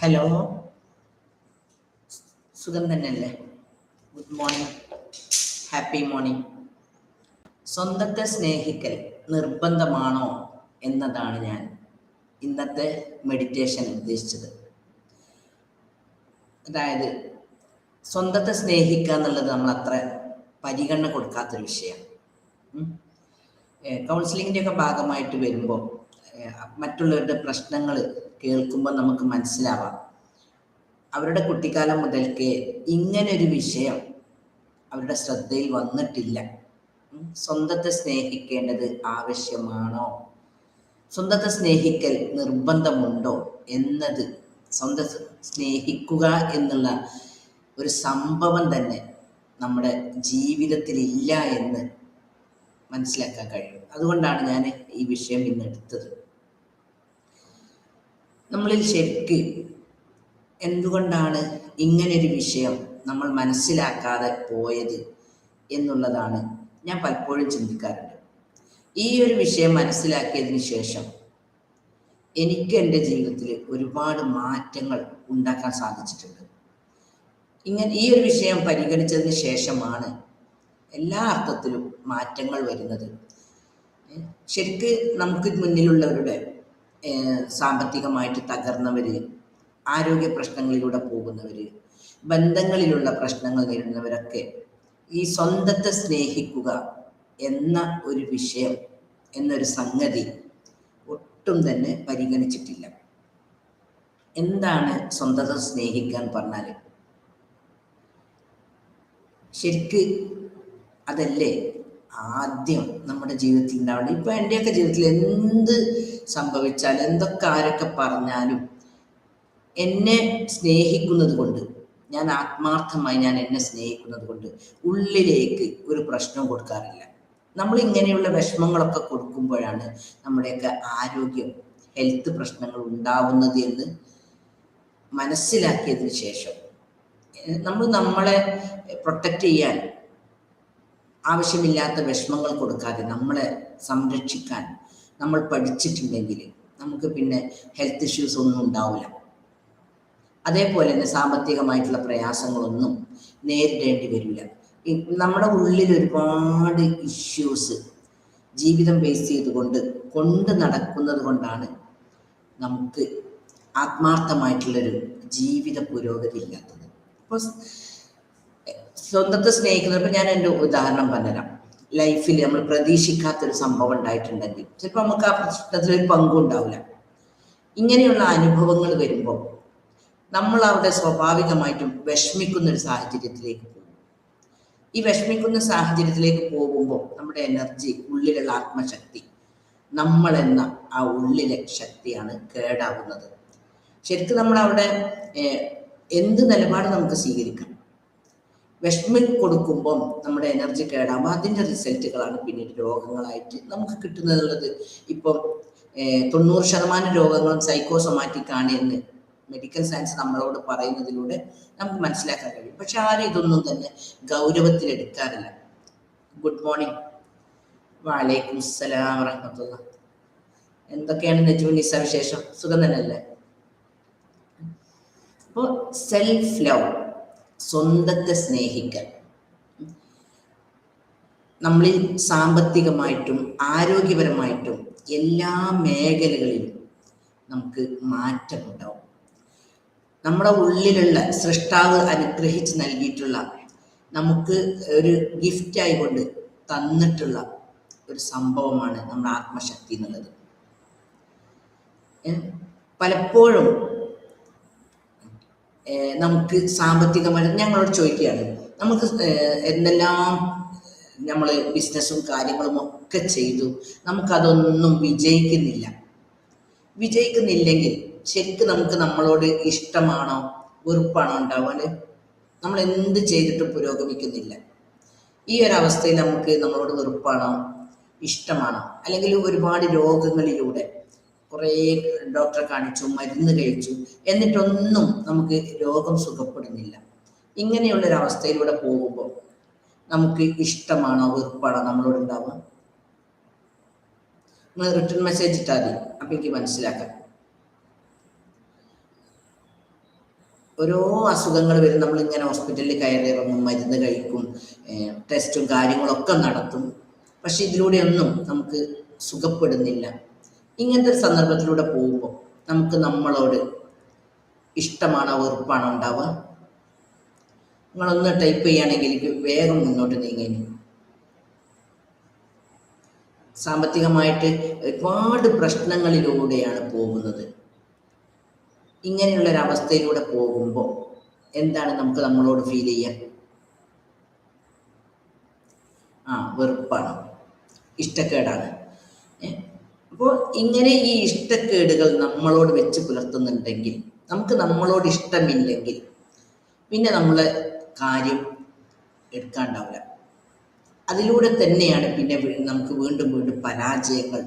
Hello. സുഖം തന്നെയല്ലേ? Good morning happy morning സ്വന്തത്തെ സ്നേഹിക്കൽ നിർബന്ധമാണോ എന്നതാണ് ഞാൻ ഇന്നത്തെ മെഡിറ്റേഷൻ ഉദ്ദേശിച്ചത്. അതായത് സ്വന്തത്തെ സ്നേഹിക്കുക എന്നുള്ളത് നമ്മൾ അത്ര പരിഗണന കൊടുക്കാത്തൊരു വിഷയമാണ്. കൗൺസിലിങ്ങിന്റെയൊക്കെ ഭാഗമായിട്ട് വരുമ്പോൾ മറ്റുള്ളവരുടെ പ്രശ്നങ്ങൾ കേൾക്കുമ്പോൾ നമുക്ക് മനസ്സിലാവാം. അവരുടെ കുട്ടിക്കാലം മുതൽക്കേ ഇങ്ങനൊരു വിഷയം അവരുടെ ശ്രദ്ധയിൽ വന്നിട്ടില്ല. സ്വന്തത്തെ സ്നേഹിക്കേണ്ടത് ആവശ്യമാണോ? സ്വന്തത്തെ സ്നേഹിക്കൽ നിർബന്ധമുണ്ടോ എന്നത് സ്വന്തം സ്നേഹിക്കുക എന്നുള്ള ഒരു സംഭവം തന്നെ നമ്മുടെ ജീവിതത്തിൽ ഇല്ല എന്ന് മനസ്സിലാക്കാൻ കഴിയും. അതുകൊണ്ടാണ് ഞാൻ ഈ വിഷയം ഇന്ന് എടുത്തത്. നമ്മളിൽ ശരിക്ക് എന്തുകൊണ്ടാണ് ഇങ്ങനൊരു വിഷയം നമ്മൾ മനസ്സിലാക്കാതെ പോയത് എന്നുള്ളതാണ് ഞാൻ പലപ്പോഴും ചിന്തിക്കാറുണ്ട്. ഈ ഒരു വിഷയം മനസ്സിലാക്കിയതിന് ശേഷം എനിക്ക് എന്റെ ജീവിതത്തിൽ ഒരുപാട് മാറ്റങ്ങൾ ഉണ്ടാക്കാൻ സാധിച്ചിട്ടുണ്ട്. ഇങ്ങനെ ഈ ഒരു വിഷയം പരിഗണിച്ചതിന് ശേഷമാണ് എല്ലാ അർത്ഥത്തിലും മാറ്റങ്ങൾ വരുന്നത്. ശരിക്ക് നമുക്ക് മുന്നിലുള്ളവരുടെ സാമ്പത്തികമായിട്ട് തകർന്നവർ ആരോഗ്യ പ്രശ്നങ്ങളിലൂടെ പോകുന്നവർ ബന്ധങ്ങളിലുള്ള പ്രശ്നങ്ങൾ നേരിടുന്നവരൊക്കെ ഈ സ്വന്തത്തെ സ്നേഹിക്കുക എന്ന ഒരു വിഷയം എന്നൊരു സംഗതി ഒട്ടും തന്നെ പരിഗണിച്ചിട്ടില്ല. എന്താണ് സ്വന്തത്തെ സ്നേഹിക്കാൻ പറഞ്ഞാൽ ശരിക്ക് അതല്ലേ ആദ്യം നമ്മുടെ ജീവിതത്തിൽ ഉണ്ടാവേണ്ടത് ഇപ്പം എന്റെയൊക്കെ ജീവിതത്തിൽ എന്ത് സംഭവിച്ചാലും എന്തൊക്കെ ആരൊക്കെ പറഞ്ഞാലും എന്നെ സ്നേഹിക്കുന്നത് കൊണ്ട് ഞാൻ ആത്മാർത്ഥമായി ഞാൻ എന്നെ സ്നേഹിക്കുന്നത് കൊണ്ട് ഉള്ളിലേക്ക് ഒരു പ്രശ്നം കൊടുക്കാറില്ല. നമ്മൾ ഇങ്ങനെയുള്ള വിഷമങ്ങളൊക്കെ കൊടുക്കുമ്പോഴാണ് നമ്മുടെയൊക്കെ ആരോഗ്യം ഹെൽത്ത് പ്രശ്നങ്ങൾ ഉണ്ടാവുന്നത് എന്ന് മനസ്സിലാക്കിയതിന് ശേഷം നമ്മൾ നമ്മളെ പ്രൊട്ടക്റ്റ് ചെയ്യാൻ ആവശ്യമില്ലാത്ത വിഷമങ്ങൾ കൊടുക്കാതെ നമ്മളെ സംരക്ഷിക്കാൻ നമ്മൾ പഠിച്ചിട്ടുണ്ടെങ്കിൽ നമുക്ക് പിന്നെ ഹെൽത്ത് ഇഷ്യൂസ് ഒന്നും ഉണ്ടാവില്ല. അതേപോലെ തന്നെ സാമ്പത്തികമായിട്ടുള്ള പ്രയാസങ്ങളൊന്നും നേരിടേണ്ടി വരില്ല. നമ്മുടെ ഉള്ളിൽ ഒരുപാട് ഇഷ്യൂസ് ജീവിതം ബേസ് ചെയ്തുകൊണ്ട് കൊണ്ട് നടക്കുന്നത് കൊണ്ടാണ് നമുക്ക് ആത്മാർത്ഥമായിട്ടുള്ളൊരു ജീവിത പുരോഗതി ഇല്ലാത്തത്. അപ്പോൾ സ്വന്തത്തെ സ്നേഹിക്കുന്നവർ ഞാൻ എന്റെ ഉദാഹരണം പറഞ്ഞുതരാം. ലൈഫിൽ നമ്മൾ പ്രതീക്ഷിക്കാത്തൊരു സംഭവം ഉണ്ടായിട്ടുണ്ടെങ്കിൽ ചിലപ്പോൾ നമുക്ക് ആ പ്രശ്നത്തിൽ ഒരു പങ്കും ഉണ്ടാവില്ല. ഇങ്ങനെയുള്ള അനുഭവങ്ങൾ വരുമ്പോൾ നമ്മൾ അവിടെ സ്വാഭാവികമായിട്ടും വിഷമിക്കുന്ന ഒരു സാഹചര്യത്തിലേക്ക് പോകും. ഈ വിഷമിക്കുന്ന സാഹചര്യത്തിലേക്ക് പോകുമ്പോൾ നമ്മുടെ എനർജി ഉള്ളിലുള്ള ആത്മശക്തി നമ്മൾ എന്ന ആ ഉള്ളിലെ ശക്തിയാണ് കേടാവുന്നത് ശരിക്കും നമ്മൾ അവിടെ എന്ത് നിലപാട് നമുക്ക് സ്വീകരിക്കാം? വിഷമം കൊടുക്കുമ്പം നമ്മുടെ എനർജി കേടാകുമ്പോൾ അതിന്റെ റിസൾട്ടുകളാണ് പിന്നീട് രോഗങ്ങളായിട്ട് നമുക്ക് കിട്ടുന്നതുള്ളത്. ഇപ്പം തൊണ്ണൂറ് ശതമാനം രോഗങ്ങളും സൈക്കോസൊമാറ്റിക് ആണ് എന്ന് മെഡിക്കൽ സയൻസ് നമ്മളോട് പറയുന്നതിലൂടെ നമുക്ക് മനസ്സിലാക്കാൻ കഴിയും. പക്ഷെ ആരും ഇതൊന്നും തന്നെ ഗൗരവത്തിൽ എടുക്കാറില്ല. ഗുഡ് മോർണിംഗ് വാലേക്കും സലാം വറഹമത്തുള്ള എന്തൊക്കെയാണ് നെജുവിൻ സവിശേഷം വിശേഷം? സുഖം തന്നെയല്ലേ? അപ്പോൾ സെൽഫ് ലവ് സ്വന്തത്തെ സ്നേഹിക്കൽ. നമ്മളിൽ സാമ്പത്തികമായിട്ടും ആരോഗ്യപരമായിട്ടും എല്ലാ മേഖലകളിലും നമുക്ക് മാറ്റമുണ്ടാവും. നമ്മുടെ ഉള്ളിലുള്ള സൃഷ്ടാവ് അനുഗ്രഹിച്ച് നൽകിയിട്ടുള്ള നമുക്ക് ഒരു ഗിഫ്റ്റ് കൊണ്ട് തന്നിട്ടുള്ള ഒരു സംഭവമാണ് നമ്മുടെ ആത്മശക്തി എന്നുള്ളത്? പലപ്പോഴും നമുക്ക് സാമ്പത്തികമായി ഞങ്ങളോട് ചോദിക്കുകയാണ്. നമുക്ക് എന്തെല്ലാം നമ്മൾ ബിസിനസ്സും കാര്യങ്ങളും ഒക്കെ ചെയ്തു. നമുക്കതൊന്നും വിജയിക്കുന്നില്ല. വിജയിക്കുന്നില്ലെങ്കിൽ ശരിക്കും നമുക്ക് നമ്മളോട് ഇഷ്ടമാണോ വെറുപ്പാണോ ഉണ്ടാവാൻ നമ്മൾ എന്ത് ചെയ്തിട്ടും പുരോഗമിക്കുന്നില്ല. ഈ ഒരു അവസ്ഥയിൽ നമുക്ക് നമ്മളോട് വെറുപ്പാണോ ഇഷ്ടമാണോ അല്ലെങ്കിൽ ഒരുപാട് രോഗങ്ങളിലൂടെ കുറേ ഡോക്ടറെ കാണിച്ചു മരുന്ന് കഴിച്ചു. എന്നിട്ടൊന്നും നമുക്ക് രോഗം സുഖപ്പെടുന്നില്ല. ഇങ്ങനെയുള്ളൊരവസ്ഥയിലൂടെ പോകുമ്പോൾ നമുക്ക് ഇഷ്ടമാണോ വെറുപ്പാണോ നമ്മളോട് ഉണ്ടാവുക നിങ്ങൾ റിട്ടേൺ മെസ്സേജ് ഇട്ടാൽ മതി. അപ്പം എനിക്ക് മനസ്സിലാക്കാം. ഓരോ അസുഖങ്ങൾ വരും. നമ്മൾ ഇങ്ങനെ ഹോസ്പിറ്റലിൽ കയറി ഇറങ്ങും മരുന്ന് കഴിക്കും ടെസ്റ്റും കാര്യങ്ങളൊക്കെ നടത്തും. പക്ഷെ ഇതിലൂടെയൊന്നും നമുക്ക് സുഖപ്പെടുന്നില്ല. ഇങ്ങനത്തെ ഒരു സന്ദർഭത്തിലൂടെ പോകുമ്പോൾ നമുക്ക് നമ്മളോട് ഇഷ്ടമാണോ വെറുപ്പാണോ ഉണ്ടാവുക? നിങ്ങളൊന്ന് ടൈപ്പ് ചെയ്യുകയാണെങ്കിൽ വേഗം മുന്നോട്ട് നീങ്ങി സാമ്പത്തികമായിട്ട് ഒരുപാട് പ്രശ്നങ്ങളിലൂടെയാണ് പോകുന്നത്. ഇങ്ങനെയുള്ള ഒരു അവസ്ഥയിലൂടെ പോകുമ്പോൾ എന്താണ് നമുക്ക് നമ്മളോട് ഫീൽ ചെയ്യുക ആ വെറുപ്പാണ്. ഇഷ്ടക്കേടാണ്. അപ്പോൾ ഇങ്ങനെ ഈ ഇഷ്ടക്കേടുകൾ നമ്മളോട് വെച്ച് പുലർത്തുന്നുണ്ടെങ്കിൽ നമുക്ക് നമ്മളോട് ഇഷ്ടമില്ലെങ്കിൽ പിന്നെ നമ്മൾ കാര്യം എടുക്കാണ്ടാവില്ല. അതിലൂടെ തന്നെയാണ് പിന്നെ നമുക്ക് വീണ്ടും വീണ്ടും പരാജയങ്ങൾ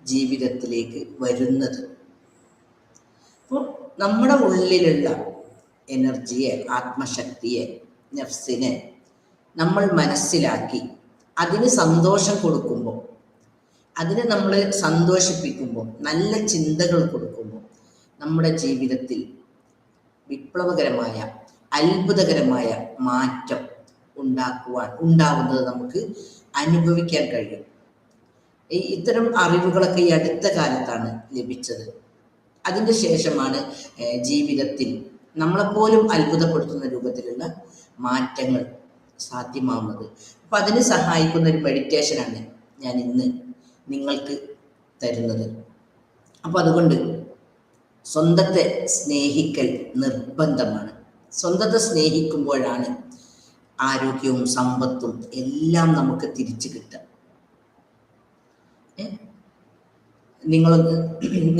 ജീവിതത്തിലേക്ക് വരുന്നത്. അപ്പോൾ നമ്മുടെ ഉള്ളിലുള്ള എനർജിയെ ആത്മശക്തിയെ നഫ്സിനെ നമ്മൾ മനസ്സിലാക്കി അതിന് സന്തോഷം കൊടുക്കുമ്പോൾ അതിനെ നമ്മൾ സന്തോഷിപ്പിക്കുമ്പോൾ നല്ല ചിന്തകൾ കൊടുക്കുമ്പോൾ നമ്മുടെ ജീവിതത്തിൽ വിപ്ലവകരമായ അത്ഭുതകരമായ മാറ്റം ഉണ്ടാക്കുവാൻ ഉണ്ടാവുന്നത് നമുക്ക് അനുഭവിക്കാൻ കഴിയും. ഈ ഇത്തരം അറിവുകളൊക്കെ ഈ അടുത്ത കാലത്താണ് ലഭിച്ചത്. അതിന്റെ ശേഷമാണ് ജീവിതത്തിൽ നമ്മളെപ്പോലും അത്ഭുതപ്പെടുത്തുന്ന രൂപത്തിലുള്ള മാറ്റങ്ങൾ സാധ്യമാവുന്നത്. അപ്പം അതിന് സഹായിക്കുന്ന ഒരു മെഡിറ്റേഷനാണ് ഞാൻ ഇന്ന് നിങ്ങൾക്ക് തരുന്നത്. അപ്പോൾ അതുകൊണ്ട് സ്വന്തത്തെ സ്നേഹിക്കൽ നിർബന്ധമാണ്. സ്വന്തത്തെ സ്നേഹിക്കുമ്പോഴാണ് ആരോഗ്യവും സമ്പത്തും എല്ലാം നമുക്ക് തിരിച്ചു കിട്ടുക. നിങ്ങൾ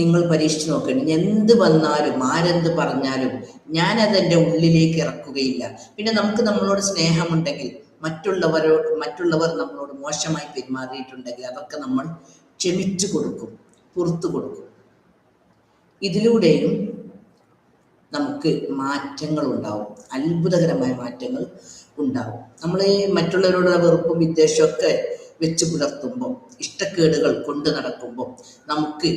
നിങ്ങൾ പരീക്ഷിച്ച് നോക്കണം. എന്ത് വന്നാലും ആരെന്ത് പറഞ്ഞാലും ഞാനത് ഉള്ളിലേക്ക് ഇറക്കുകയില്ല. പിന്നെ നമുക്ക് നമ്മളോട് സ്നേഹമുണ്ടെങ്കിൽ മറ്റുള്ളവരോട് മറ്റുള്ളവർ നമ്മളോട് മോശമായി പെരുമാറിയിട്ടുണ്ടെങ്കിൽ അതൊക്കെ നമ്മൾ ക്ഷമിച്ചു കൊടുക്കും പുറത്തു കൊടുക്കും. ഇതിലൂടെയും നമുക്ക് മാറ്റങ്ങൾ ഉണ്ടാവും അത്ഭുതകരമായ മാറ്റങ്ങൾ ഉണ്ടാവും. നമ്മൾ ഈ മറ്റുള്ളവരോടുള്ള വെറുപ്പും വിദ്വേഷവും ഒക്കെ വെച്ച് പുലർത്തുമ്പോൾ ഇഷ്ടക്കേടുകൾ കൊണ്ട് നടക്കുമ്പോൾ നമുക്ക്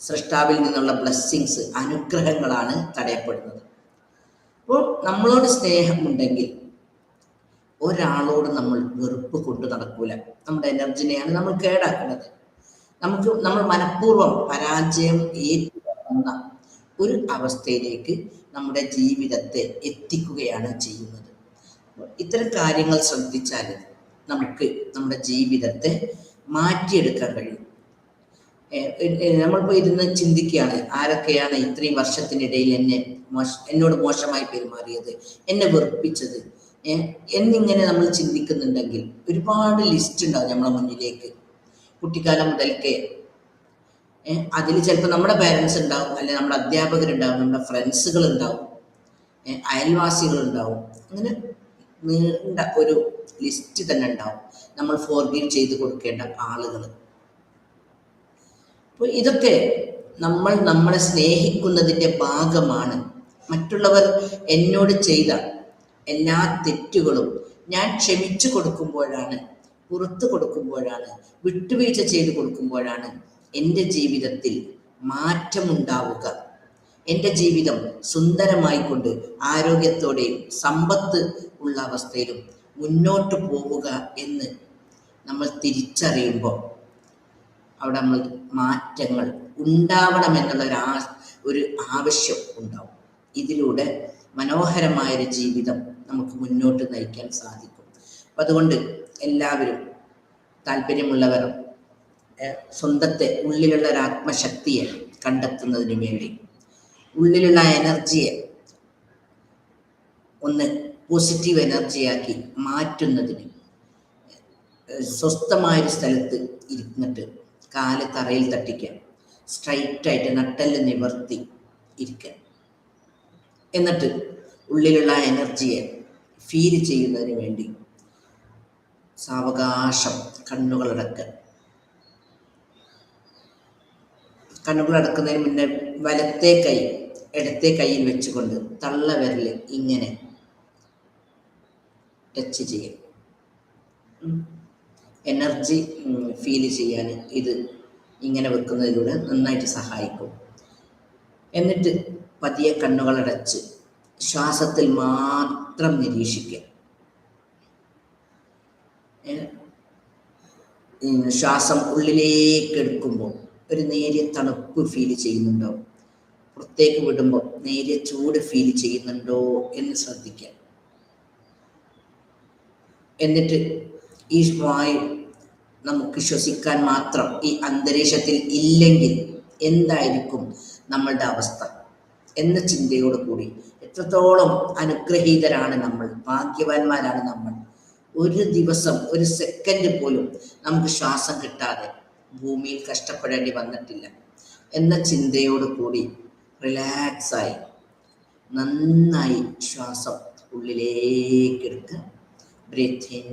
സൃഷ്ടാവിൽ നിന്നുള്ള ബ്ലെസ്സിങ്സ് അനുഗ്രഹങ്ങളാണ് തടയപ്പെടുന്നത്. അപ്പോൾ നമ്മളോട് സ്നേഹമുണ്ടെങ്കിൽ ഒരാളോട് നമ്മൾ വെറുപ്പ് കൊണ്ട് നടക്കൂല. നമ്മുടെ എനർജിനെയാണ് നമ്മൾ കേടാക്കുന്നത്. നമുക്ക് നമ്മൾ മനഃപൂർവം പരാജയം ഏറ്റുവാങ്ങുന്ന ഒരു അവസ്ഥയിലേക്ക് നമ്മുടെ ജീവിതത്തെ എത്തിക്കുകയാണ് ചെയ്യുന്നത്. ഇത്തരം കാര്യങ്ങൾ ശ്രദ്ധിച്ചാൽ നമുക്ക് നമ്മുടെ ജീവിതത്തെ മാറ്റിയെടുക്കാൻ കഴിയും. നമ്മളിപ്പോൾ ഇരുന്ന് ചിന്തിക്കുകയാണ് ആരൊക്കെയാണ് ഇത്രയും വർഷത്തിനിടയിൽ എന്നെ മോശ എന്നോട് മോശമായി പെരുമാറിയത് എന്നെ വെറുപ്പിച്ചത് എന്നിങ്ങനെ നമ്മൾ ചിന്തിക്കുന്നുണ്ടെങ്കിൽ ഒരുപാട് ലിസ്റ്റ് ഉണ്ടാവും നമ്മളെ മുന്നിലേക്ക്. കുട്ടിക്കാലം മുതൽക്കേ. അതിൽ ചിലപ്പോൾ നമ്മുടെ പേരൻസ് ഉണ്ടാവും അല്ലെങ്കിൽ നമ്മുടെ അധ്യാപകരുണ്ടാവും നമ്മുടെ ഫ്രണ്ട്സുകൾ ഉണ്ടാവും അയൽവാസികൾ ഉണ്ടാവും. അങ്ങനെ നീണ്ട ഒരു ലിസ്റ്റ് തന്നെ ഉണ്ടാവും. നമ്മൾ ഫോർഗീവ് ചെയ്ത് കൊടുക്കേണ്ട ആളുകൾ അപ്പോൾ ഇതൊക്കെ നമ്മൾ നമ്മളെ സ്നേഹിക്കുന്നതിന്റെ ഭാഗമാണ്. മറ്റുള്ളവർ എന്നോട് ചെയ്ത എല്ലാ തെറ്റുകളും ഞാൻ ക്ഷമിച്ചു കൊടുക്കുമ്പോഴാണ് പുറത്തു കൊടുക്കുമ്പോഴാണ് വിട്ടുവീഴ്ച ചെയ്തു കൊടുക്കുമ്പോഴാണ് എന്റെ ജീവിതത്തിൽ മാറ്റമുണ്ടാവുക. എന്റെ ജീവിതം സുന്ദരമായി കൊണ്ട് ആരോഗ്യത്തോടെയും സമ്പത്ത് ഉള്ള അവസ്ഥയിലും മുന്നോട്ട് പോവുക എന്ന് നമ്മൾ തിരിച്ചറിയുമ്പോൾ അവിടെ നമ്മൾ മാറ്റങ്ങൾ ഉണ്ടാവണമെന്നുള്ള ഒരു ഒരു ആവശ്യം ഉണ്ടാവും. ഇതിലൂടെ മനോഹരമായൊരു ജീവിതം നമുക്ക് മുന്നോട്ട് നയിക്കാൻ സാധിക്കും. അപ്പം അതുകൊണ്ട് എല്ലാവരും താല്പര്യമുള്ളവർ സ്വന്തത്തെ ഉള്ളിലുള്ള ഒരു ആത്മശക്തിയെ കണ്ടെത്തുന്നതിന് വേണ്ടി ഉള്ളിലുള്ള എനർജിയെ ഒന്ന് പോസിറ്റീവ് എനർജിയാക്കി മാറ്റുന്നതിന് സ്വസ്ഥമായൊരു സ്ഥലത്ത് ഇരുന്നിട്ട് കാൽ തറയിൽ തട്ടിക്കാം സ്ട്രൈറ്റായിട്ട് നട്ടൽ നിവർത്തി ഇരിക്കുക എന്നിട്ട് ഉള്ളിലുള്ള എനർജിയെ ഫീൽ ചെയ്യുന്നതിന് വേണ്ടി സാവകാശം കണ്ണുകളടക്കുക കണ്ണുകളടക്കുന്നതിന് മുന്നേ വലത്തെ കൈ ഇടത്തെ കൈയിൽ വെച്ചുകൊണ്ട് തള്ളവിരൽ ഇങ്ങനെ ടച്ച് ചെയ്യും. എനർജി ഫീൽ ചെയ്യാൻ ഇത് ഇങ്ങനെ വെക്കുന്നതിലൂടെ നന്നായിട്ട് സഹായിക്കും. എന്നിട്ട് പതിയെ കണ്ണുകളടച്ച് ശ്വാസത്തിൽ മാത്രം നിരീക്ഷിക്കുക. ശ്വാസം ഉള്ളിലേക്ക് എടുക്കുമ്പോൾ ഒരു നേരിയ തണുപ്പ് ഫീൽ ചെയ്യുന്നുണ്ടോ? പുറത്തേക്ക് വിടുമ്പോൾ നേരിയ ചൂട് ഫീൽ ചെയ്യുന്നുണ്ടോ എന്ന് ശ്രദ്ധിക്കുക. എന്നിട്ട് ഈ വായു നമുക്ക് ശ്വസിക്കാൻ മാത്രം ഈ അന്തരീക്ഷത്തിൽ ഇല്ലെങ്കിൽ എന്തായിരിക്കും നമ്മളുടെ അവസ്ഥ? എന്ന ചിന്തയോട് കൂടി. എത്രത്തോളം അനുഗ്രഹീതരാണ് നമ്മൾ ഭാഗ്യവാന്മാരാണ് നമ്മൾ. ഒരു ദിവസം ഒരു സെക്കൻഡ് പോലും നമുക്ക് ശ്വാസം കിട്ടാതെ ഭൂമിയിൽ കഷ്ടപ്പെടേണ്ടി വന്നിട്ടില്ല. എന്ന ചിന്തയോട് കൂടി റിലാക്സായി നന്നായി ശ്വാസം ഉള്ളിലേക്ക് എടുക്കുക. Breathe in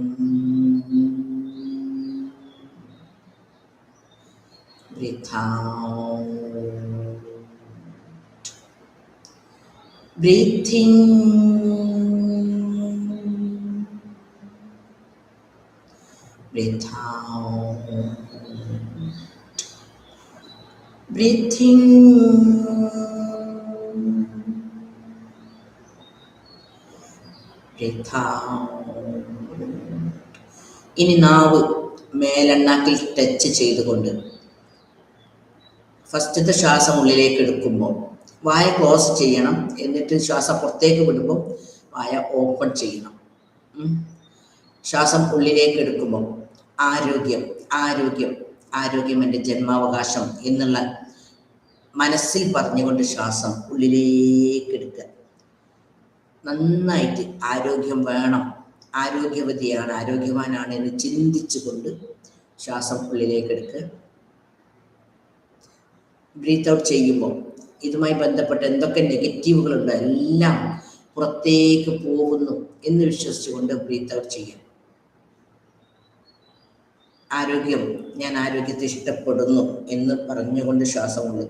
breathe breath breathe out. Breathing. Breath breathe out. ഇനി നാവ് മേലെണ്ണാക്കിൽ ടച്ച് ചെയ്തുകൊണ്ട് ഫസ്റ്റത്തെ ശ്വാസം ഉള്ളിലേക്ക് എടുക്കുമ്പോൾ വായ ക്ലോസ് ചെയ്യണം. എന്നിട്ട് ശ്വാസം പുറത്തേക്ക് വിടുമ്പോൾ വായ ഓപ്പൺ ചെയ്യണം. ശ്വാസം ഉള്ളിലേക്ക് എടുക്കുമ്പോൾ ആരോഗ്യം ആരോഗ്യം ആരോഗ്യം എന്റെ ജന്മാവകാശം എന്നുള്ള മനസ്സിൽ പറഞ്ഞുകൊണ്ട് ശ്വാസം ഉള്ളിലേക്ക് എടുക്കുക. നന്നായിട്ട് ആരോഗ്യം വേണം. ആരോഗ്യവതിയാണ് ആരോഗ്യവാനാണ് എന്ന് ചിന്തിച്ചുകൊണ്ട് ശ്വാസം ഉള്ളിലേക്ക് എടുക്കുക. ബ്രീത്ത് ഔട്ട് ചെയ്യുമ്പോൾ ഇതുമായി ബന്ധപ്പെട്ട എന്തൊക്കെ നെഗറ്റീവുകളുണ്ടോ എല്ലാം പുറത്തേക്ക് പോകുന്നു എന്ന് വിശ്വസിച്ചുകൊണ്ട് ബ്രീത്ത് ഔട്ട് ചെയ്യാം ആരോഗ്യം ഞാൻ ആരോഗ്യത്തെ ഇഷ്ടപ്പെടുന്നു എന്ന് പറഞ്ഞുകൊണ്ട് ശ്വാസം ഉള്ളിൽ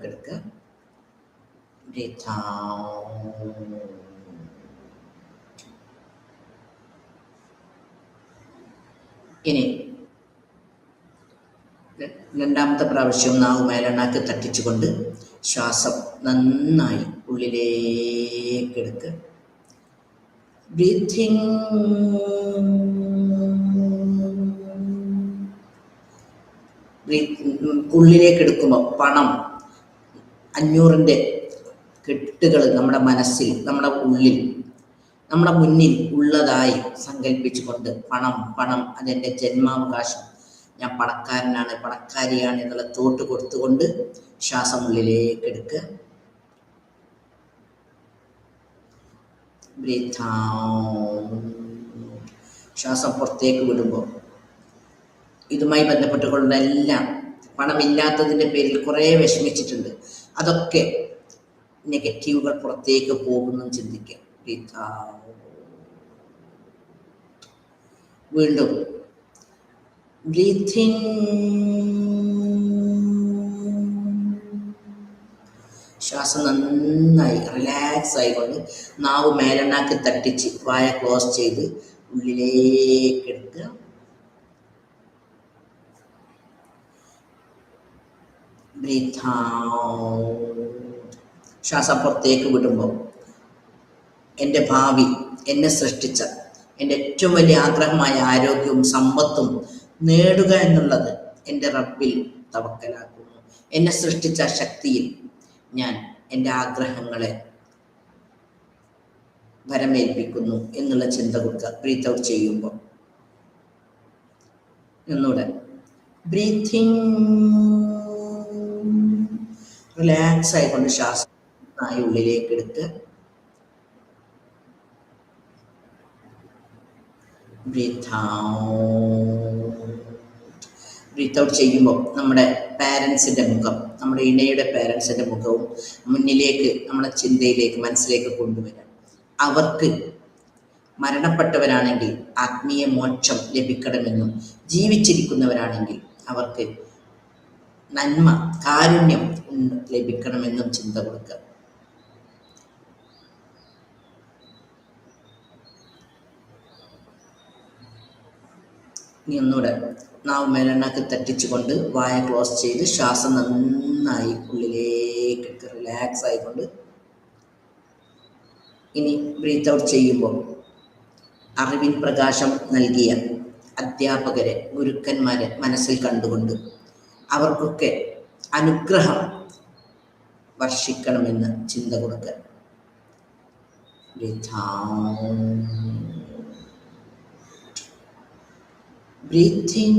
out. ഇനി രണ്ടാമത്തെ പ്രാവശ്യം നാവ് മേലണാക്കി തട്ടിച്ചുകൊണ്ട് ശ്വാസം നന്നായി ഉള്ളിലേക്ക് എടുക്കുക ബ്രീത്തിങ് ഉള്ളിലേക്ക് പണം അഞ്ഞൂറിന്റെ കെട്ടുകൾ നമ്മുടെ മനസ്സിൽ നമ്മുടെ ഉള്ളിൽ നമ്മുടെ മുന്നിൽ ഉള്ളതായി സങ്കല്പിച്ചുകൊണ്ട് പണം പണം അതെന്റെ ജന്മാവകാശം. ഞാൻ പണക്കാരനാണ് പണക്കാരിയാണ് എന്നുള്ള തോട്ട് കൊടുത്തുകൊണ്ട് ശ്വാസം ഉള്ളിലേക്ക് ബ്രീത്ത് ശ്വാസം പുറത്തേക്ക് വിടുമ്പോൾ ഇതുമായി ബന്ധപ്പെട്ടുകൊണ്ടുള്ള എല്ലാം പണമില്ലാത്തതിന്റെ പേരിൽ കുറേ വിഷമിച്ചിട്ടുണ്ട്. അതൊക്കെ നെഗറ്റീവുകൾ പുറത്തേക്ക് പോകുന്നു ചിന്തിക്കുക. വീണ്ടും ബ്രീത്തിങ് ശ്വാസം നന്നായി റിലാക്സ് ആയിക്കൊണ്ട് നാവ് മേലെണ്ണാക്കി തട്ടിച്ച് വായ ക്ലോസ് ചെയ്ത് ഉള്ളിലേക്ക് എടുക്കുക. ശ്വാസം പുറത്തേക്ക് വിടുമ്പോൾ എന്റെ ഭാവി എന്നെ സൃഷ്ടിച്ച എന്റെ ഏറ്റവും വലിയ ആഗ്രഹമായ ആരോഗ്യവും സമ്പത്തും നേടുക എന്നുള്ളത് എന്റെ റബ്ബിൽ തവക്കലാക്കുന്നു. എന്നെ സൃഷ്ടിച്ച ശക്തിയിൽ ഞാൻ എന്റെ ആഗ്രഹങ്ങളെ വരമേൽപ്പിക്കുന്നു എന്നുള്ള ചിന്ത കൊടുക്കുക ബ്രീത്ത് ഔട്ട് ചെയ്യുമ്പോൾ. എന്നൂടെ ബ്രീത്തിങ് റിലാക്സ് ആയിക്കൊണ്ട് ശ്വാസം നന്നായി ഉള്ളിലേക്ക് എടുത്ത്. ബ്രീത്ത് ഔട്ട് ചെയ്യുമ്പോൾ നമ്മുടെ പാരൻസിന്റെ മുഖം നമ്മുടെ ഇണയുടെ പാരൻസിന്റെ മുഖവും മുന്നിലേക്ക് നമ്മുടെ ചിന്തയിലേക്ക് മനസ്സിലേക്ക് കൊണ്ടുവരാം അവർക്ക് മരണപ്പെട്ടവരാണെങ്കിൽ ആത്മീയ മോക്ഷം ലഭിക്കണമെന്നും ജീവിച്ചിരിക്കുന്നവരാണെങ്കിൽ അവർക്ക് നന്മ കാരുണ്യം ലഭിക്കണമെന്നും ചിന്ത കൊടുക്കുക. ഇനി ഒന്നുകൂടെ നാവ് മേലെണ്ണാക്കി തട്ടിച്ചുകൊണ്ട് വായ ക്ലോസ് ചെയ്ത് ശ്വാസം നന്നായി ഉള്ളിലേക്ക് റിലാക്സ് ആയിക്കൊണ്ട് ഇനി ബ്രീത്ത് ഔട്ട് ചെയ്യുമ്പോൾ അറിവിൻ പ്രകാശം നൽകിയ അധ്യാപകരെ ഗുരുക്കന്മാരെ മനസ്സിൽ കണ്ടുകൊണ്ട് അവർക്കൊക്കെ അനുഗ്രഹം വർഷിക്കണമെന്ന് ചിന്ത Breathe out. Breathe in.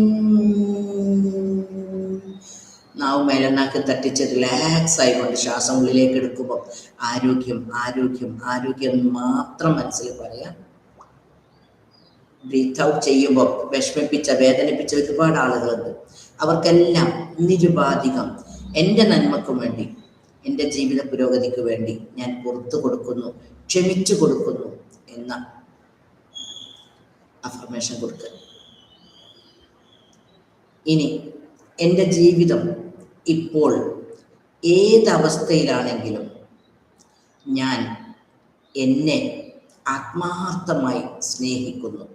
നാവ് മേലെണ്ണാക്കി തട്ടിച്ച് റിലാക്സ് ആയിക്കൊണ്ട് ശ്വാസം ഉള്ളിലേക്ക് എടുക്കുമ്പോൾ ആരോഗ്യം ആരോഗ്യം ആരോഗ്യം മാത്രം മനസ്സിൽ പറയാം. ബ്രീത്ത് ഔട്ട് ചെയ്യുമ്പോൾ വിഷമിപ്പിച്ച വേദനിപ്പിച്ച ഒരുപാട് ആളുകളുണ്ട്. അവർക്കെല്ലാം നിരുപാധികം. എന്റെ നന്മക്കും വേണ്ടി എന്റെ ജീവിത പുരോഗതിക്ക് വേണ്ടി ഞാൻ പുറത്തു കൊടുക്കുന്നു ക്ഷമിച്ചു കൊടുക്കുന്നു എന്ന അഫർമേഷൻ കൊടുക്കുക. ഇനി എന്റെ ജീവിതം ഇപ്പോൾ ഏതവസ്ഥയിലാണെങ്കിലും ഞാൻ എന്നെ ആത്മാർത്ഥമായി സ്നേഹിക്കുന്നു.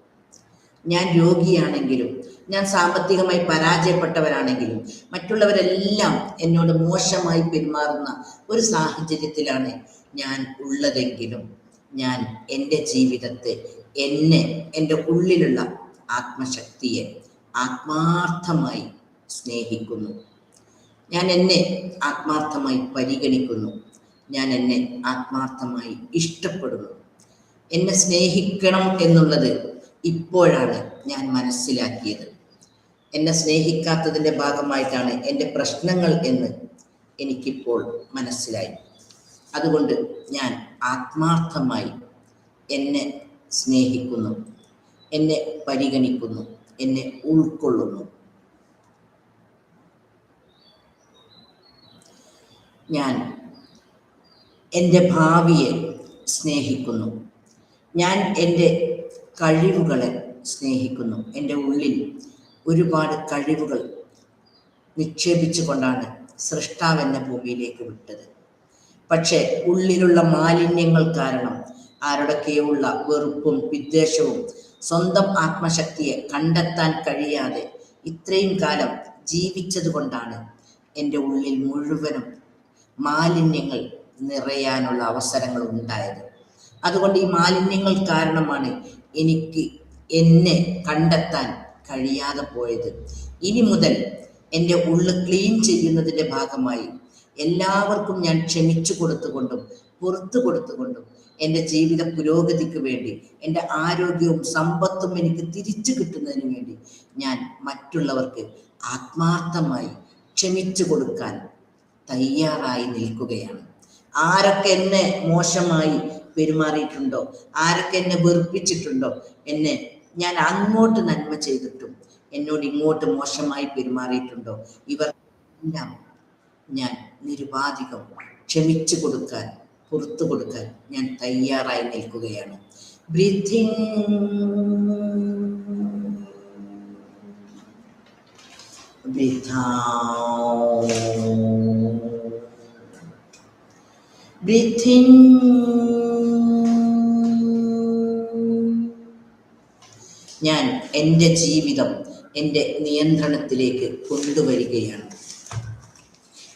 ഞാൻ രോഗിയാണെങ്കിലും ഞാൻ സാമ്പത്തികമായി പരാജയപ്പെട്ടവരാണെങ്കിലും മറ്റുള്ളവരെല്ലാം എന്നോട് മോശമായി പെരുമാറുന്ന ഒരു സാഹചര്യത്തിലാണ് ഞാൻ ഉള്ളതെങ്കിലും ഞാൻ എന്റെ ജീവിതത്തെ എന്നെ എന്റെ ഉള്ളിലുള്ള ആത്മശക്തിയെ ആത്മാർത്ഥമായി സ്നേഹിക്കുന്നു. ഞാൻ എന്നെ ആത്മാർത്ഥമായി പരിഗണിക്കുന്നു. ഞാൻ എന്നെ ആത്മാർത്ഥമായി ഇഷ്ടപ്പെടുന്നു. എന്നെ സ്നേഹിക്കണം എന്നുള്ളത് ഇപ്പോഴാണ് ഞാൻ മനസ്സിലാക്കിയത്. എന്നെ സ്നേഹിക്കാത്തതിന്റെ ഭാഗമായിട്ടാണ് എന്റെ പ്രശ്നങ്ങൾ എന്ന് എനിക്കിപ്പോൾ മനസ്സിലായി. അതുകൊണ്ട് ഞാൻ ആത്മാർത്ഥമായി എന്നെ സ്നേഹിക്കുന്നു. എന്നെ പരിഗണിക്കുന്നു. എന്നെ ഉൾക്കൊള്ളുന്നു. ഞാൻ എന്റെ ഭാവിയെ സ്നേഹിക്കുന്നു. ഞാൻ എന്റെ കഴിവുകളെ സ്നേഹിക്കുന്നു. എന്റെ ഉള്ളിൽ ഒരുപാട് കഴിവുകൾ നിക്ഷേപിച്ചുകൊണ്ടാണ് സൃഷ്ടാവ് എന്ന ഭൂമിയിലേക്ക് വിട്ടത്. പക്ഷേ ഉള്ളിലുള്ള മാലിന്യങ്ങൾ കാരണം ആരുടെയൊക്കെയുള്ള വെറുപ്പും വിദ്വേഷവും സ്വന്തം ആത്മശക്തിയെ കണ്ടെത്താൻ കഴിയാതെ ഇത്രയും കാലം ജീവിച്ചതുകൊണ്ടാണ് എന്റെ ഉള്ളിൽ മുഴുവനും മാലിന്യങ്ങൾ നിറയാനുള്ള അവസരങ്ങൾ ഉണ്ടായത്. അതുകൊണ്ട് ഈ മാലിന്യങ്ങൾ കാരണമാണ് എനിക്ക് എന്നെ കണ്ടെത്താൻ കഴിയാതെ പോയത്. ഇനി മുതൽ എന്റെ ഉള്ളു ക്ലീൻ ചെയ്യുന്നതിന്റെ ഭാഗമായി എല്ലാവർക്കും ഞാൻ ക്ഷമിച്ചു കൊടുത്തുകൊണ്ടും പുറത്തു കൊടുത്തുകൊണ്ടും എന്റെ ജീവിത പുരോഗതിക്ക് വേണ്ടി എന്റെ ആരോഗ്യവും സമ്പത്തും എനിക്ക് തിരിച്ചു കിട്ടുന്നതിന് വേണ്ടി ഞാൻ മറ്റുള്ളവർക്ക് ആത്മാർത്ഥമായി ക്ഷമിച്ചു കൊടുക്കാൻ തയ്യാറായി നിൽക്കുകയാണ്. ആരൊക്കെ എന്നെ മോശമായി പെരുമാറിയിട്ടുണ്ടോ? ആരൊക്കെ എന്നെ വെറുപ്പിച്ചിട്ടുണ്ടോ? എന്നെ ഞാൻ അങ്ങോട്ട് നന്മ ചെയ്തിട്ടും എന്നോട് ഇങ്ങോട്ട് മോശമായി പെരുമാറിയിട്ടുണ്ടോ? ഇവർ എല്ലാം ഞാൻ നിരുപാധികം ക്ഷമിച്ചു കൊടുക്കാൻ പുറത്തു കൊടുക്കാൻ ഞാൻ തയ്യാറായി നിൽക്കുകയാണ്. Breathing breathing. ഞാൻ എന്റെ ജീവിതം എന്റെ നിയന്ത്രണത്തിലേക്ക് കൊണ്ടുവരികയാണ്.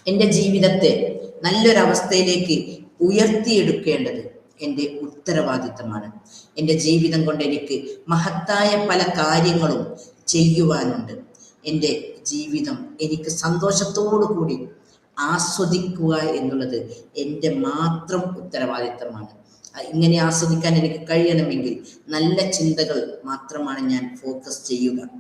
എന്റെ ജീവിതത്തെ നല്ലൊരവസ്ഥയിലേക്ക് ഉയർത്തിയെടുക്കേണ്ടത് എന്റെ ഉത്തരവാദിത്തമാണ്. എന്റെ ജീവിതം കൊണ്ട് എനിക്ക് മഹത്തായ പല കാര്യങ്ങളും ചെയ്യുവാനുണ്ട്. എന്റെ ജീവിതം എനിക്ക് സന്തോഷത്തോടു കൂടി ആസ്വദിക്കുക എന്നുള്ളത് എന്റെ മാത്രം ഉത്തരവാദിത്തമാണ്. ഇങ്ങനെ ആസ്വദിക്കാൻ എനിക്ക് കഴിയണമെങ്കിൽ നല്ല ചിന്തകൾ മാത്രമാണ് ഞാൻ ഫോക്കസ് ചെയ്യുക.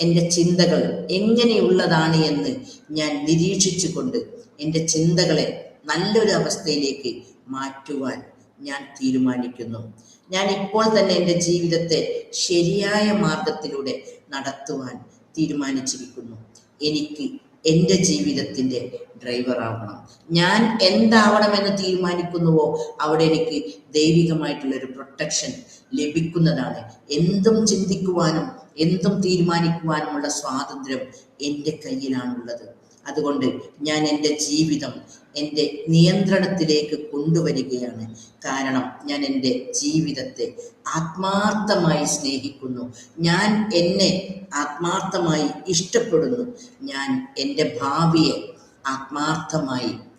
എന്റെ ചിന്തകൾ എങ്ങനെയുള്ളതാണ് എന്ന് ഞാൻ നിരീക്ഷിച്ചുകൊണ്ട് എന്റെ ചിന്തകളെ നല്ലൊരു അവസ്ഥയിലേക്ക് മാറ്റുവാൻ ഞാൻ തീരുമാനിക്കുന്നു. ഞാൻ ഇപ്പോൾ തന്നെ എന്റെ ജീവിതത്തെ ശരിയായ മാർഗത്തിലൂടെ നടത്തുവാൻ തീരുമാനിച്ചിരിക്കുന്നു. എനിക്ക് എന്റെ ജീവിതത്തിന്റെ ഡ്രൈവറാവണം ഞാൻ എന്താവണമെന്ന് തീരുമാനിക്കുന്നുവോ അവിടെ എനിക്ക് ദൈവികമായിട്ടുള്ളൊരു പ്രൊട്ടക്ഷൻ ലഭിക്കുന്നതാണ്. എന്തും ചിന്തിക്കുവാനും എന്തും തീരുമാനിക്കുവാനുമുള്ള സ്വാതന്ത്ര്യം എന്റെ കയ്യിലാണുള്ളത്. അതുകൊണ്ട് ഞാൻ എന്റെ ജീവിതം എന്റെ നിയന്ത്രണത്തിലേക്ക് കൊണ്ടുവരികയാണ്. കാരണം ഞാൻ എന്റെ ജീവിതത്തെ ആത്മാർത്ഥമായി സ്നേഹിക്കുന്നു. ഞാൻ എന്നെ ആത്മാർത്ഥമായി ഇഷ്ടപ്പെടുന്നു. ഞാൻ എന്റെ ഭാവിയെ ആത്മാർത്ഥമായി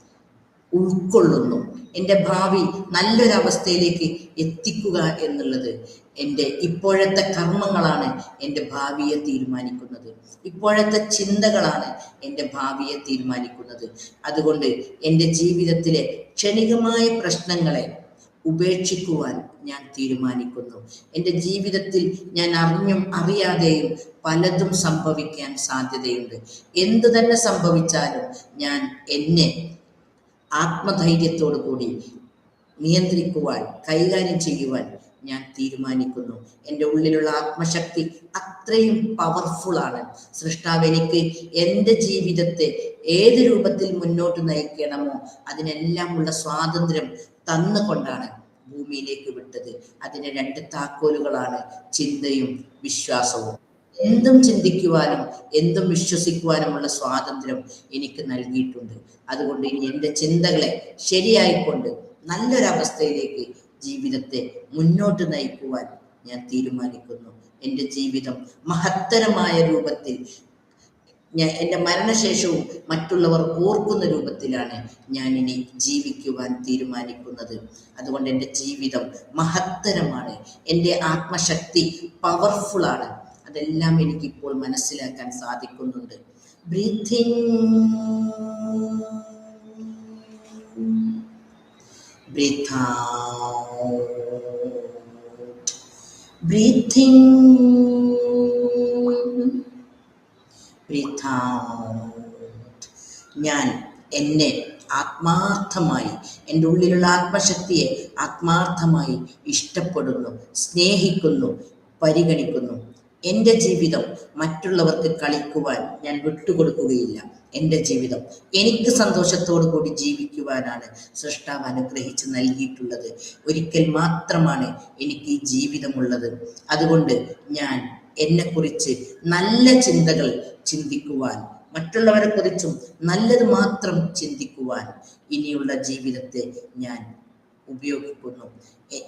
ഉൾക്കൊള്ളുന്നു. എന്റെ ഭാവി നല്ലൊരവസ്ഥയിലേക്ക് എത്തിക്കുക എന്നുള്ളത് എന്റെ ഇപ്പോഴത്തെ കർമ്മങ്ങളാണ് എന്റെ ഭാവിയെ തീരുമാനിക്കുന്നത്. ഇപ്പോഴത്തെ ചിന്തകളാണ് എന്റെ ഭാവിയെ തീരുമാനിക്കുന്നത്. അതുകൊണ്ട് എന്റെ ജീവിതത്തിലെ ക്ഷണികമായ പ്രശ്നങ്ങളെ ഉപേക്ഷിക്കുവാൻ ഞാൻ തീരുമാനിക്കുന്നു. എന്റെ ജീവിതത്തിൽ ഞാൻ അറിഞ്ഞും അറിയാതെയും പലതും സംഭവിക്കാൻ സാധ്യതയുണ്ട്. എന്തു തന്നെ സംഭവിച്ചാലും ഞാൻ എന്നെ ആത്മധൈര്യത്തോടു കൂടി നിയന്ത്രിക്കുവാൻ കൈകാര്യം ചെയ്യുവാൻ ഞാൻ തീരുമാനിക്കുന്നു. എന്റെ ഉള്ളിലുള്ള ആത്മശക്തി അത്രയും പവർഫുൾ ആണ്. സൃഷ്ടാവ് എനിക്ക് എന്റെ ജീവിതത്തെ ഏത് രൂപത്തിൽ മുന്നോട്ട് നയിക്കണമോ അതിനെല്ലാമുള്ള സ്വാതന്ത്ര്യം തന്നുകൊണ്ടാണ് ഭൂമിയിലേക്ക് വിട്ടത്. അതിന് രണ്ട് താക്കോലുകളാണ് ചിന്തയും വിശ്വാസവും. എന്തും ചിന്തിക്കുവാനും എന്തും വിശ്വസിക്കുവാനുമുള്ള സ്വാതന്ത്ര്യം എനിക്ക് നൽകിയിട്ടുണ്ട്. അതുകൊണ്ട് ഇനി എന്റെ ചിന്തകളെ ശരിയായിക്കൊണ്ട് നല്ലൊരവസ്ഥയിലേക്ക് ജീവിതത്തെ മുന്നോട്ട് നയിക്കുവാൻ ഞാൻ തീരുമാനിക്കുന്നു. എന്റെ ജീവിതം മഹത്തരമായ രൂപത്തിൽ ഞാൻ എന്റെ മരണശേഷവും മറ്റുള്ളവർ ഓർക്കുന്ന രൂപത്തിലാണ് ഞാൻ ഇനി ജീവിക്കുവാൻ തീരുമാനിക്കുന്നത്. അതുകൊണ്ട് എന്റെ ജീവിതം മഹത്തരമാണ്. എന്റെ ആത്മശക്തി പവർഫുള്ളാണ് അതെല്ലാം എനിക്കിപ്പോൾ മനസ്സിലാക്കാൻ സാധിക്കുന്നുണ്ട്. ബ്രീത്തിങ് ബ്രീത്തിങ് ഞാൻ എന്നെ ആത്മാർത്ഥമായി എന്റെ ഉള്ളിലുള്ള ആത്മശക്തിയെ ആത്മാർത്ഥമായി ഇഷ്ടപ്പെടുന്നു സ്നേഹിക്കുന്നു പരിഗണിക്കുന്നു. എന്റെ ജീവിതം മറ്റുള്ളവർക്ക് കളിക്കുവാൻ ഞാൻ വിട്ടുകൊടുക്കുകയില്ല. എന്റെ ജീവിതം എനിക്ക് സന്തോഷത്തോടു കൂടി ജീവിക്കുവാനാണ് സൃഷ്ടാവ് അനുഗ്രഹിച്ച് നൽകിയിട്ടുള്ളത്. ഒരിക്കൽ മാത്രമാണ് എനിക്ക് ഈ ജീവിതമുള്ളത്. അതുകൊണ്ട് ഞാൻ എന്നെക്കുറിച്ച് നല്ല ചിന്തകൾ ചിന്തിക്കുവാൻ മറ്റുള്ളവരെ കുറിച്ചും നല്ലത് മാത്രം ചിന്തിക്കുവാൻ ഇനിയുള്ള ജീവിതത്തെ ഞാൻ ഉപയോഗിക്കുന്നു.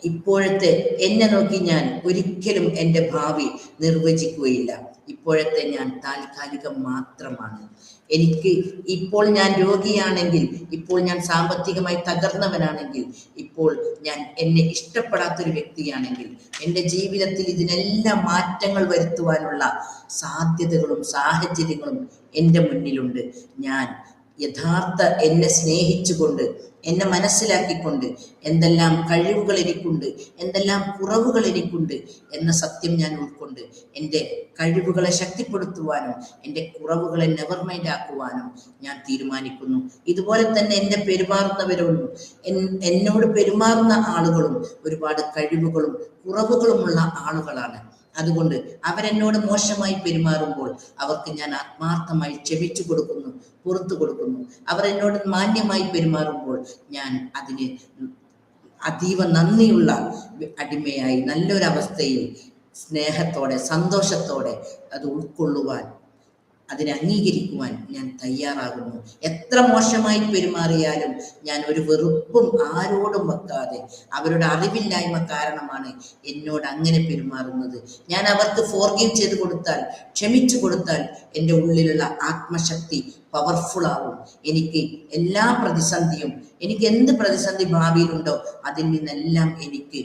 ഇപ്പോഴത്തെ എന്നെ നോക്കി ഞാൻ ഒരിക്കലും എന്റെ ഭാവി നിർവചിക്കുകയില്ല. ഇപ്പോഴത്തെ ഞാൻ താൽക്കാലികം മാത്രമാണ്. എനിക്ക് ഇപ്പോൾ ഞാൻ രോഗിയാണെങ്കിൽ ഇപ്പോൾ ഞാൻ സാമ്പത്തികമായി തകർന്നവനാണെങ്കിൽ ഇപ്പോൾ ഞാൻ എന്നെ ഇഷ്ടപ്പെടാത്തൊരു വ്യക്തിയാണെങ്കിൽ എന്റെ ജീവിതത്തിൽ ഇതിനെല്ലാം മാറ്റങ്ങൾ വരുത്തുവാനുള്ള സാധ്യതകളും സാഹചര്യങ്ങളും എന്റെ മുന്നിലുണ്ട്. ഞാൻ യഥാർത്ഥ എന്നെ സ്നേഹിച്ചുകൊണ്ട് എന്നെ മനസ്സിലാക്കിക്കൊണ്ട് എന്തെല്ലാം കഴിവുകൾ എനിക്കുണ്ട് എന്തെല്ലാം കുറവുകൾ എനിക്കുണ്ട് എന്ന സത്യം ഞാൻ ഉൾക്കൊണ്ട് എന്റെ കഴിവുകളെ ശക്തിപ്പെടുത്തുവാനും എന്റെ കുറവുകളെ നെവർ മൈൻഡ് ആക്കുവാനും ഞാൻ തീരുമാനിക്കുന്നു. ഇതുപോലെ തന്നെ എന്റെ പെരുമാറുന്നവരോടും എന്നോട് പെരുമാറുന്ന ആളുകളും ഒരുപാട് കഴിവുകളും കുറവുകളുമുള്ള ആളുകളാണ്. അതുകൊണ്ട് അവരെന്നോട് മോശമായി പെരുമാറുമ്പോൾ അവർക്ക് ഞാൻ ആത്മാർത്ഥമായി ക്ഷമിച്ചു കൊടുക്കുന്നു പുറത്തു കൊടുക്കുന്നു. അവർ എന്നോട് മാന്യമായി പെരുമാറുമ്പോൾ ഞാൻ അതിന് അതീവ നന്ദിയുള്ള അടിമയായി നല്ലൊരവസ്ഥയിൽ സ്നേഹത്തോടെ സന്തോഷത്തോടെ അത് ഉൾക്കൊള്ളുവാൻ അതിനെ അംഗീകരിക്കുവാൻ ഞാൻ തയ്യാറാകുന്നു. എത്ര മോശമായി പെരുമാറിയാലും ഞാൻ ഒരു വെറുപ്പും ആരോടും വെക്കാതെ അവരുടെ അറിവില്ലായ്മ കാരണമാണ് എന്നോട് അങ്ങനെ പെരുമാറുന്നത്. ഞാൻ അവർക്ക് ഫോർഗീവ് ചെയ്ത് കൊടുത്താൽ ക്ഷമിച്ചു കൊടുത്താൽ എന്റെ ഉള്ളിലുള്ള ആത്മശക്തി പവർഫുൾ ആവും എനിക്ക് എല്ലാ പ്രതിസന്ധിയും എനിക്ക് എന്ത് പ്രതിസന്ധി ഭാവിയിലുണ്ടോ അതിൽ നിന്നെല്ലാം എനിക്ക്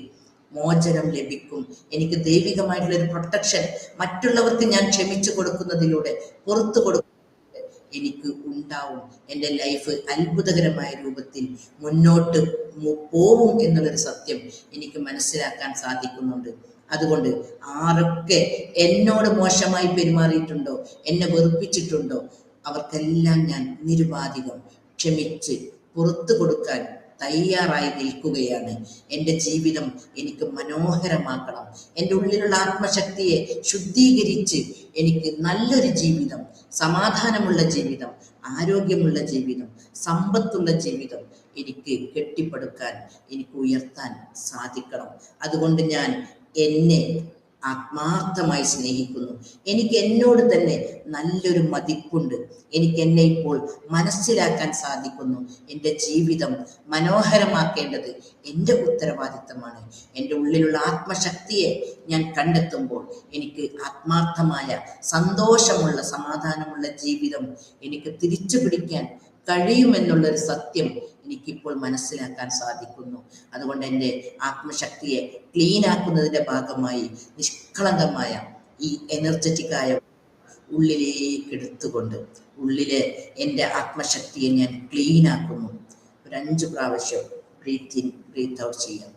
മോചനം ലഭിക്കും. എനിക്ക് ദൈവികമായിട്ടുള്ള ഒരു പ്രൊട്ടക്ഷൻ മറ്റുള്ളവർക്ക് ഞാൻ ക്ഷമിച്ചു കൊടുക്കുന്നതിലൂടെ പുറത്തു കൊടുക്കും എനിക്ക് ഉണ്ടാവും. എന്റെ ലൈഫ് അത്ഭുതകരമായ രൂപത്തിൽ മുന്നോട്ട് പോവും എന്നുള്ളൊരു സത്യം എനിക്ക് മനസ്സിലാക്കാൻ സാധിക്കുന്നുണ്ട്. അതുകൊണ്ട് ആരൊക്കെ എന്നോട് മോശമായി പെരുമാറിയിട്ടുണ്ടോ? എന്നെ വെറുപ്പിച്ചിട്ടുണ്ടോ? അവർക്കെല്ലാം ഞാൻ നിരുപാധികം ക്ഷമിച്ച് പുറത്തു കൊടുക്കാൻ തയ്യാറായി നിൽക്കുകയാണ്. എന്റെ ജീവിതം എനിക്ക് മനോഹരമാക്കണം. എന്റെ ഉള്ളിലുള്ള ആത്മശക്തിയെ ശുദ്ധീകരിച്ച് എനിക്ക് നല്ലൊരു ജീവിതം സമാധാനമുള്ള ജീവിതം ആരോഗ്യമുള്ള ജീവിതം സമ്പത്തുള്ള ജീവിതം എനിക്ക് കെട്ടിപ്പടുക്കാൻ എനിക്ക് ഉയർത്താൻ സാധിക്കണം. അതുകൊണ്ട് ഞാൻ എന്നെ ആത്മാർത്ഥമായി സ്നേഹിക്കുന്നു. എനിക്ക് എന്നോട് തന്നെ നല്ലൊരു മതിപ്പുണ്ട്. എനിക്ക് എന്നെ ഇപ്പോൾ മനസ്സിലാക്കാൻ സാധിക്കുന്നു. എന്റെ ജീവിതം മനോഹരമാക്കേണ്ടത് എന്റെ ഉത്തരവാദിത്തമാണ്. എന്റെ ഉള്ളിലുള്ള ആത്മശക്തിയെ ഞാൻ കണ്ടെത്തുമ്പോൾ എനിക്ക് ആത്മാർത്ഥമായ സന്തോഷമുള്ള സമാധാനമുള്ള ജീവിതം എനിക്ക് തിരിച്ചു പിടിക്കാൻ കഴിയുമെന്നുള്ളൊരു സത്യം എനിക്കിപ്പോൾ മനസ്സിലാക്കാൻ സാധിക്കുന്നു. അതുകൊണ്ട് എന്റെ ആത്മശക്തിയെ ക്ലീൻ ആക്കുന്നതിന്റെ ഭാഗമായി നിഷ്കളങ്കമായ ഈ എനർജറ്റിക് ആയ ഉള്ളിലേക്ക് എടുത്തുകൊണ്ട് ഉള്ളിലെ എന്റെ ആത്മശക്തിയെ ഞാൻ ക്ലീൻ ആക്കുന്നു. ഒരു അഞ്ച് പ്രാവശ്യം ബ്രീത്ത് ഇൻ ബ്രീത്ത് ഔട്ട് ചെയ്യാം.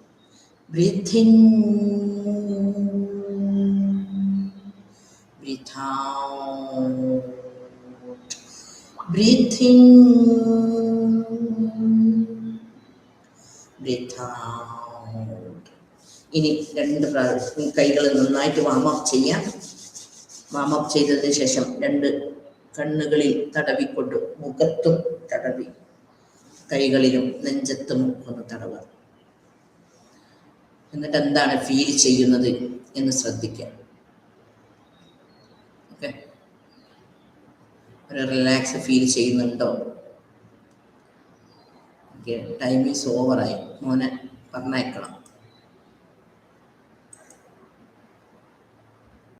Breathe in breathe out breathe in breathe ഇനി രണ്ട് പ്രാവശ്യം കൈകൾ നന്നായിട്ട് വാം അപ്പ് ചെയ്യാം. വാം അപ്പ് ചെയ്തതിന് ശേഷം രണ്ട് കണ്ണുകളിൽ തടവിക്കൊണ്ട് മുഖത്തും തടവി. കൈകളിലും നെഞ്ചത്തും ഒന്ന് തടവുക എന്നിട്ട് എന്താണ് ഫീൽ ചെയ്യുന്നത് എന്ന് ശ്രദ്ധിക്കുക ഓക്കെ ഒരു റിലാക്സ് ഫീൽ ചെയ്യുന്നുണ്ടോ? ടൈം ഈസ് ഓവറായി മോനെ പറഞ്ഞേക്കണം